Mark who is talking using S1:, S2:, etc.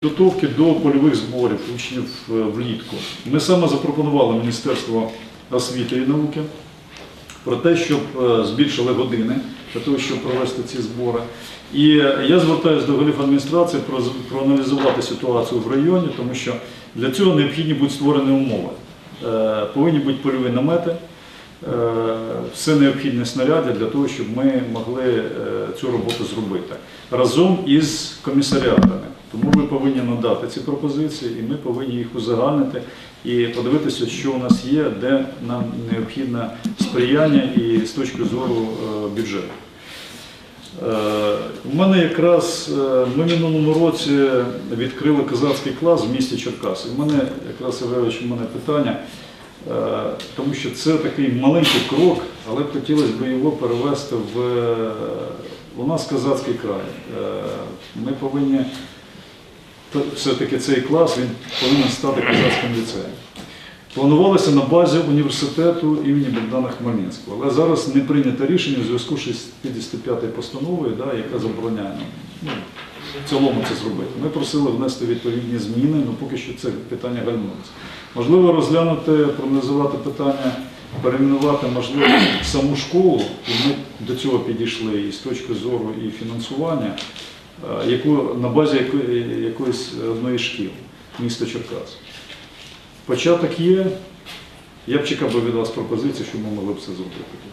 S1: Підготовки до польових зборів учнів е, влітку. Ми саме запропонували Міністерство освіти і науки про те, щоб е, збільшили години для того, щоб провести ці збори. І я звертаюся до голів адміністрації проаналізувати ситуацію в районі, тому що для цього необхідні будуть створені умови. Е, Повинні бути польові намети, все необхідне снаряди для того, щоб ми могли е, цю роботу зробити разом із комісаріатами. Тому ми повинні надати ці пропозиції, і ми повинні їх узагальнити і подивитися, що у нас є, де нам необхідне сприяння і з точки зору е, бюджету. Е, У мене якраз е, ми минулому році відкрили козацький клас в місті Черкаси. У мене якраз Євгенович, у мене питання, е, тому що це такий маленький крок, але б хотілося б його перевести в е, у нас козацький край. Е, Ми повинні все-таки цей клас він повинен стати козацьким ліцеєм. Планувалося на базі університету імені Богдана Хмельницького, але зараз не прийнято рішення у зв'язку з 65 постановою, да, яка забороняє нам ну, в цілому це зробити. Ми просили внести відповідні зміни, але поки що це питання гальмується. Можливо, розглянути, проаналізувати питання, перейменувати, можливо, саму школу, і ми до цього підійшли і з точки зору і фінансування, е, яку, на базі якої, якоїсь одної шкіл, міста Черкас. Початок є. Я б чекав би від вас пропозиції, що ми могли б це зробити.